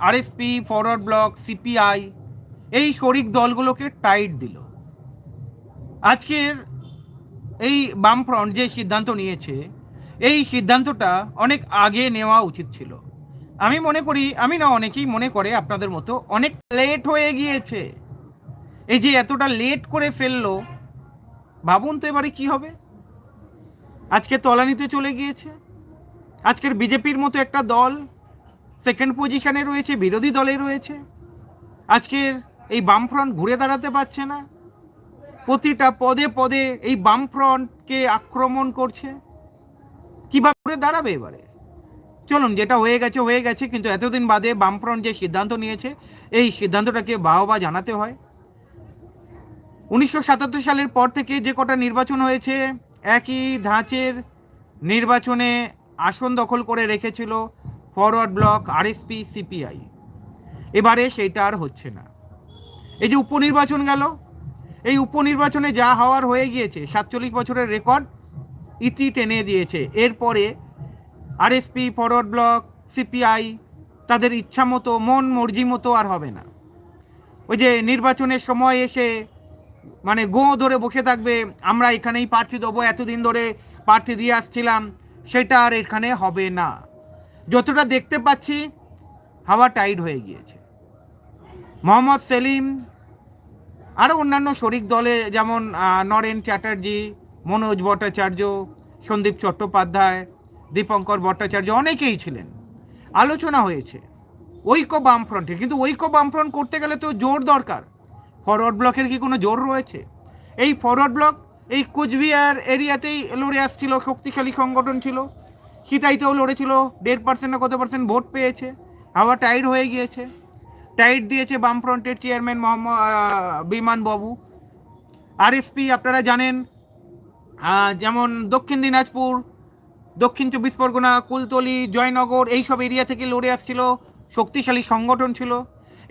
RSP forward block CPI এই শরিক দলগুলোকে টাইট দিল। আজকের এই বামফ্রন্ট যে সিদ্ধান্ত নিয়েছে, এই সিদ্ধান্তটা অনেক আগে নেওয়া উচিত ছিল। আমি মনে করি, আমি না অনেকেই মনে করে আপনাদের মতো, অনেক লেট হয়ে গিয়েছে। এই যে এতটা লেট করে ফেলল, ভাবুন তো এবারে কি হবে? আজকে তলানিতে চলে গিয়েছে। আজকের বিজেপির মতো একটা দল সেকেন্ড পজিশনে রয়েছে, বিরোধী দলে রয়েছে। আজকের এই বামফ্রন্ট ঘুরে দাঁড়াতে পারছে না। প্রতিটা পদে পদে এই বামফ্রন্টকে আক্রমণ করছে। কীভাবে ঘুরে দাঁড়াবে এবারে? চলুন, যেটা হয়ে গেছে হয়ে গেছে, কিন্তু এতদিন বাদে বামফ্রন্ট যে সিদ্ধান্ত নিয়েছে, এই সিদ্ধান্তটাকে বাহবা জানাতে হয়। উনিশশো সাতাত্তর সালের পর থেকে যে কটা নির্বাচন হয়েছে, একই ধাঁচের নির্বাচনে আসন দখল করে রেখেছিল ফরওয়ার্ড ব্লক, আরএসপি, সিপিআই। এবারে সেইটা আর হচ্ছে না। এই যে উপনির্বাচন গেল, এই উপনির্বাচনে যা হওয়ার হয়ে গিয়েছে, সাতচল্লিশ বছরের রেকর্ড ইতি টেনে দিয়েছে। এরপরে আরএসপি, ফরওয়ার্ড ব্লক, সিপিআই, তাদের ইচ্ছা মতো, মন মর্জি মতো আর হবে না। ওই যে নির্বাচনের সময় এসে মানে গো ধরে বসে থাকবে, আমরা এখানেই প্রার্থী দেবো, এতদিন ধরে প্রার্থী দিয়ে আসছিলাম, সেটা আর এখানে হবে না। যতটা দেখতে পাচ্ছি, হাওয়া টাইট হয়ে গিয়েছে। মোহাম্মদ সেলিম আরও অন্যান্য শরিক দলে যেমন নরেন চ্যাটার্জি, মনোজ ভট্টাচার্য, সন্দীপ চট্টোপাধ্যায়, দীপঙ্কর ভট্টাচার্য, অনেকেই ছিলেন। আলোচনা হয়েছে, ঐক্য বামফ্রন্টে। কিন্তু ঐক্য বামফ্রন্ট করতে গেলে তো জোর দরকার। ফরওয়ার্ড ব্লকের কি কোনো জোর রয়েছে? এই ফরওয়ার্ড ব্লক এই কুচবিহার এরিয়াতেই লড়ে আসছিল, শক্তিশালী সংগঠন ছিল। সিতাইতেও লড়েছিল, দেড় পার্সেন্ট না কত পার্সেন্ট ভোট পেয়েছে, আবার টাইট হয়ে গিয়েছে। টাইট দিয়েছে বামফ্রন্টের চেয়ারম্যান মোহাম্মদ বিমান বাবু। আরএসপি আপনারা জানেন যেমন দক্ষিণ দিনাজপুর, দক্ষিণ চব্বিশ পরগনা, কুলতলি, জয়নগর, এইসব এরিয়া থেকে লড়ে আসছিল, শক্তিশালী সংগঠন ছিল।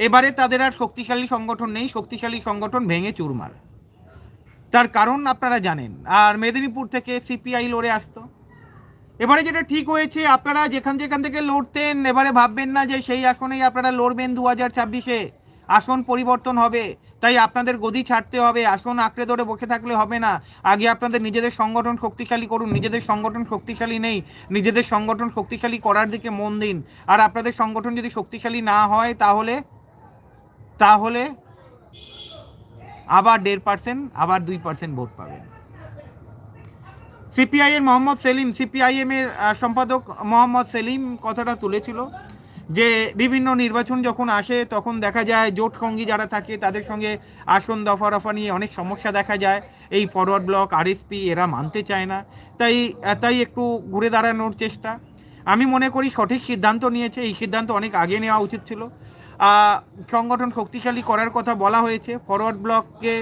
এবারে তাদের আর শক্তিশালী সংগঠন নেই, শক্তিশালী সংগঠন ভেঙে চুরমার। তার কারণ আপনারা জানেন, আর মেদিনীপুর থেকে সিপিআই লড়ে আসতো। এবারে যেটা ঠিক হয়েছে, আপনারা যেখান যেখান থেকে লড়তেন, এবারে ভাববেন না যে সেই আসনেই আপনারা লড়বেন দু হাজার ছাব্বিশে। আসন পরিবর্তন হবে, তাই আপনাদের গদি ছাড়তে হবে, আসন আঁকড়ে ধরে বসে থাকলে হবে না। আগে আপনাদের নিজেদের সংগঠন শক্তিশালী করুন, নিজেদের সংগঠন শক্তিশালী নেই, নিজেদের সংগঠন শক্তিশালী করার দিকে মন দিন। আর আপনাদের সংগঠন যদি শক্তিশালী না হয়, তাহলে তাহলে আবার দেড় পার্সেন্ট আবার দুই পার্সেন্ট ভোট পাবেন। সিপিআই এর মোহাম্মদ সেলিম সিপিআইএম এর সম্পাদক মোহাম্মদ সেলিম কথাটা তুলেছিল যে বিভিন্ন নির্বাচন যখন আসে তখন দেখা যায় জোট সঙ্গী যারা থাকে তাদের সঙ্গে আসন দফা রফা নিয়ে অনেক সমস্যা দেখা যায়। এই ফরওয়ার্ড ব্লক, আরএসপি এরা মানতে চায় না। তাই তাই একটু ঘুরে দাঁড়ানোর চেষ্টা। আমি মনে করি সঠিক সিদ্ধান্ত নিয়েছে, এই সিদ্ধান্ত অনেক আগে নেওয়া উচিত ছিল। সংগঠন শক্তিশালী করার কথা বলা হয়েছে। ফরওয়ার্ড ব্লককে,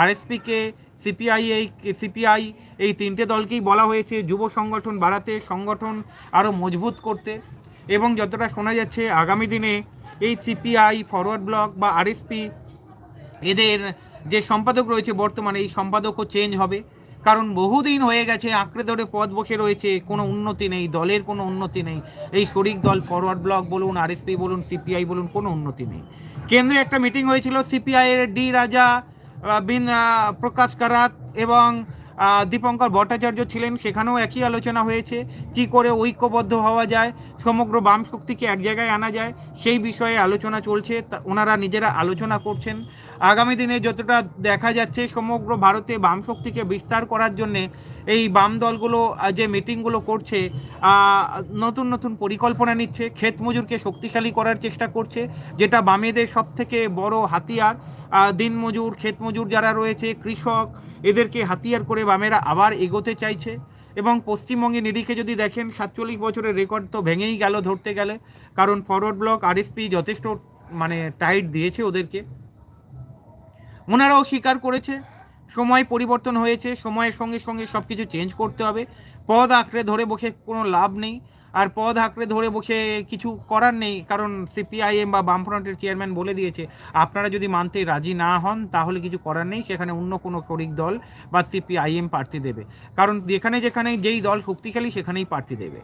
আরএসপিকে সিপিআই এই সিপিআই এই তিনটে দলকেই বলা হয়েছে, যুব সংগঠন বাড়াতে, সংগঠন আরও মজবুত করতে। এবং যতটা শোনা যাচ্ছে, আগামী দিনে এই সিপিআই, ফরওয়ার্ড ব্লক বা আরএসপি এদের যে সম্পাদক রয়েছে বর্তমানে, এই সম্পাদকও চেঞ্জ হবে। কারণ বহুদিন হয়ে গেছে, আঁকড়ে ধরে পদ বসে রয়েছে, কোনো উন্নতি নেই, দলের কোনো উন্নতি নেই। এই শরিক দল, ফরওয়ার্ড ব্লক বলুন, আরএসপি বলুন, সিপিআই বলুন, কোনো উন্নতি নেই। কেন্দ্রে একটা মিটিং হয়েছিল, সিপিআইয়ের ডি রাজা বিন প্রকাশ কারাত এবং দীপঙ্কর ভট্টাচার্য ছিলেন, সেখানেও একই আলোচনা হয়েছে, কি করে ঐক্যবদ্ধ হওয়া যায়, সমগ্র বাম শক্তিকে এক জায়গায় আনা যায়, সেই বিষয়ে আলোচনা চলছে ওনারা নিজেরা আলোচনা করছেন। আগামী দিনে যতটা দেখা যাচ্ছে, সমগ্র ভারতে বাম শক্তিকে বিস্তার করার জন্যে এই বাম দলগুলো যে মিটিংগুলো করছে নতুন নতুন পরিকল্পনা নিচ্ছে, ক্ষেত মজুরকে শক্তিশালী করার চেষ্টা করছে, যেটা বামেদের সব থেকে বড় হাতিয়ার। দিনমজুর ক্ষেত মজুর যারা রয়েছে, কৃষক, এদেরকে হাতিয়ার করে বামেরা আবার এগোতে চাইছে। এবং পশ্চিমবঙ্গে নিরিখে যদি দেখেন, সাতচল্লিশ বছরের রেকর্ড তো ভেঙেই গেল ধরতে গেলে, কারণ ফরওয়ার্ড ব্লক আরএসপি যথেষ্ট মানে টাইট দিয়েছে ওদেরকে। ওনারাও স্বীকার করেছে সময় পরিবর্তন হয়েছে, সময়ের সঙ্গে সঙ্গে সব কিছু চেঞ্জ করতে হবে। পদ আঁকড়ে ধরে বসে কোনো লাভ নেই। আর পদ আঁকড়ে ধরে বসে কিছু করার নেই, কারণ সিপিআইএম বা বামফ্রন্টের চেয়ারম্যান বলে দিয়েছে, আপনারা যদি মানতে রাজি না হন, তাহলে কিছু করার নেই, সেখানে অন্য কোনো শরিক দল বা সিপিআইএম প্রার্থী দেবে। কারণ যেখানে যেখানে যেই দল শক্তিশালী, সেখানেই প্রার্থী দেবে।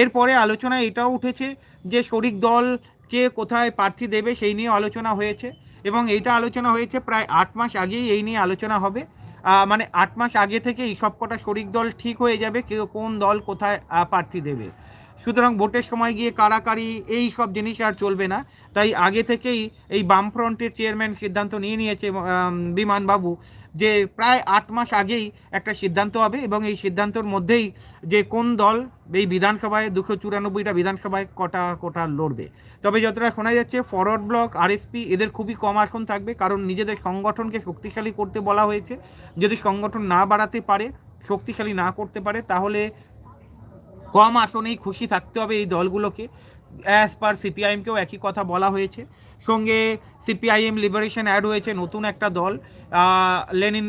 এরপরে আলোচনায় এটাও উঠেছে যে শরিক দল কে কোথায় প্রার্থী দেবে, সেই নিয়ে আলোচনা হয়েছে। এবং এইটা আলোচনা হয়েছে প্রায় আট মাস আগেই এই নিয়ে আলোচনা হবে। মানে আট মাস আগে থেকে এই সব কটা শরিক দল ঠিক হয়ে যাবে, কেউ কোন দল কোথায় প্রার্থী দেবে। সুতরাং ভোটের সময় গিয়ে কারাকারি, এই সব জিনিস আর চলবে না। তাই আগে থেকেই এই বামফ্রন্টের চেয়ারম্যান সিদ্ধান্ত নিয়ে নিয়েছে বিমানবাবু যে প্রায় আট মাস আগেই একটা সিদ্ধান্ত হবে এবং এই সিদ্ধান্তর মধ্যেই যে কোন দল এই বিধানসভায় দুশো চুরানব্বইটা বিধানসভায় কটা কোটা লড়বে। তবে যতটা শোনা যাচ্ছে, ফরওয়ার্ড ব্লক, আরএসপি এদের খুবই কম আসন থাকবে কারণ নিজেদের সংগঠনকে শক্তিশালী করতে বলা হয়েছে। যদি সংগঠন না বাড়াতে পারে, শক্তিশালী না করতে পারে, তাহলে কম আসনেই খুশি থাকতে হবে এই দলগুলোকে। অ্যাজ পার সিপিআইএমকেও একই কথা বলা হয়েছে। সঙ্গে সিপিআইএম লিবারেশন অ্যাড হয়েছে নতুন একটা দল লেনিন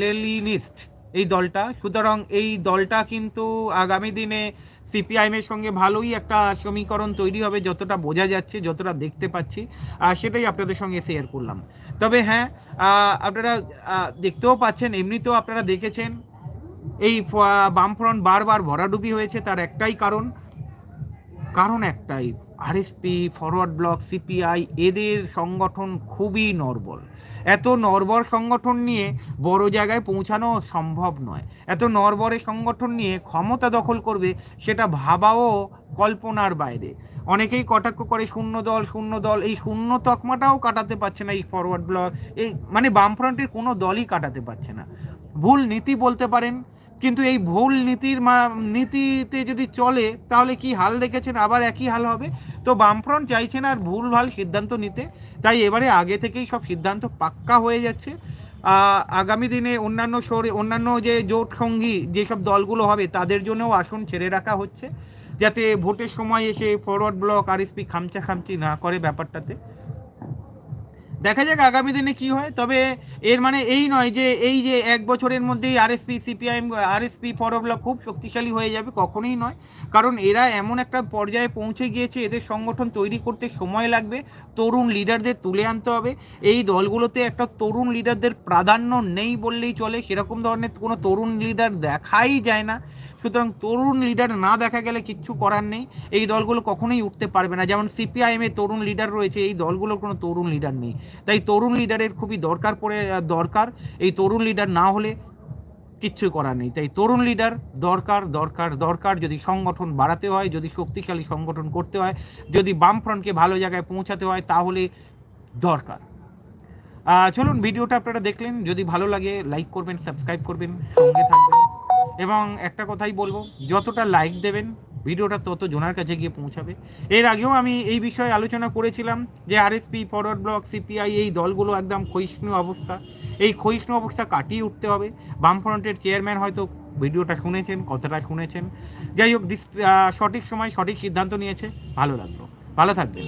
লেলিনিস্ট এই দলটা। সুতরাং এই দলটা কিন্তু আগামী দিনে সিপিআইএমের সঙ্গে ভালোই একটা সমীকরণ তৈরি হবে, যতটা বোঝা যাচ্ছে, যতটা দেখতে পাচ্ছি। আর সেটাই আপনাদের সঙ্গে শেয়ার করলাম। তবে হ্যাঁ আপনারা দেখতেও পাচ্ছেন, এমনিতেও আপনারা দেখেছেন এই বামফ্রন্ট বারবার ভরাডুবি হয়েছে, তার একটাই কারণ। কারণ একটাই আরএসপি ফরওয়ার্ড ব্লক সিপিআই এদের সংগঠন খুবই নর্বল। এত নর্বর সংগঠন নিয়ে বড় জায়গায় পৌঁছানো সম্ভব নয়। এত নরবরের সংগঠন নিয়ে ক্ষমতা দখল করবে, সেটা ভাবাও কল্পনার বাইরে। অনেকেই কটাক্ষ করে শূন্য দল শূন্য দল, এই শূন্য তকমাটাও কাটাতে পারছে না এই ফরওয়ার্ড ব্লক এই মানে বামফ্রন্টের কোনো দলই কাটাতে পারছে না। ভুল নীতি বলতে পারেন কিন্তু এই ভুল নীতির নীতিতে যদি চলে, তাহলে কি হাল দেখেছেন? আবার একই হাল হবে? তো বামফ্রন্ট চাইছেন আর ভুল ভালো সিদ্ধান্ত নিতে। তাই এবারে আগে থেকেই সব সিদ্ধান্ত পাক্কা হয়ে যাচ্ছে। আগামী দিনে অন্যান্য শহরে, অন্যান্য যে জোট সঙ্গী যেসব দলগুলো হবে, তাদের জন্যও আসন ছেড়ে রাখা হচ্ছে। যাতে ভোটের সময় এসে ফরওয়ার্ড ব্লক আর এসপি খামচা খামচি না করে ব্যাপারটাতে। দেখা যাক আগামী দিনে কি হয়। তবে এর মানে এই নয় যে এই যে এক বছরের মধ্যেই আরএসপি সিপিআইএম আরএসপি ফরওয়ার্ড খুব শক্তিশালী হয়ে যাবে কখনোই নয়। কারণ এরা এমন একটা পর্যায়ে পৌঁছে গিয়েছে, এদের সংগঠন তৈরি করতে সময় লাগবে, তরুণ লিডারদের তুলে আনতে হবে। এই দলগুলোতে একটা তরুণ লিডারদের প্রাধান্য নেই বললেই চলে, সেরকম ধরনের কোনো তরুণ লিডার দেখাই যায় না। সুতরাং তরুণ লিডার না দেখা গেলে কিচ্ছু করার নেই। এই দলগুলো কখনোই উঠতে পারবে না। যেমন সিপিআইএম তরুণ লিডার রয়েছে, এই দলগুলোর কোনো তরুণ লিডার নেই। তাই তরুণ লিডারের খুবই দরকার পড়ে দরকার। এই তরুণ লিডার না হলে কিচ্ছু করার নেই। তাই তরুণ লিডার দরকার দরকার দরকার। যদি সংগঠন বাড়াতে হয়, যদি শক্তিশালী সংগঠন করতে হয়, যদি বামফ্রন্টকে ভালো জায়গায় পৌঁছাতে হয়, তাহলে দরকার। চলুন ভিডিওটা আপনারা দেখলেন। যদি ভালো লাগে লাইক করবেন সাবস্ক্রাইব করবেন, সঙ্গে থাকবেন। এবং একটা কথাই বলব, যতটা লাইক দেবেন ভিডিওটা তত জোনার কাছে গিয়ে পৌঁছাবে। এর আগেও আমি এই বিষয়ে আলোচনা করেছিলাম যে আরএসপি ফরওয়ার্ড ব্লক সিপিআই এই দলগুলো একদম ক্ষয়িষ্ণু অবস্থা। এই ক্ষয়িষ্ণু অবস্থা কাটিয়ে উঠতে হবে। বামফ্রন্টের চেয়ারম্যান হয়তো ভিডিওটা শুনেছেন, কথাটা শুনেছেন। যাই হোক সঠিক সময় সঠিক সিদ্ধান্ত নিয়েছে। ভালো লাগল। ভালো থাকবেন।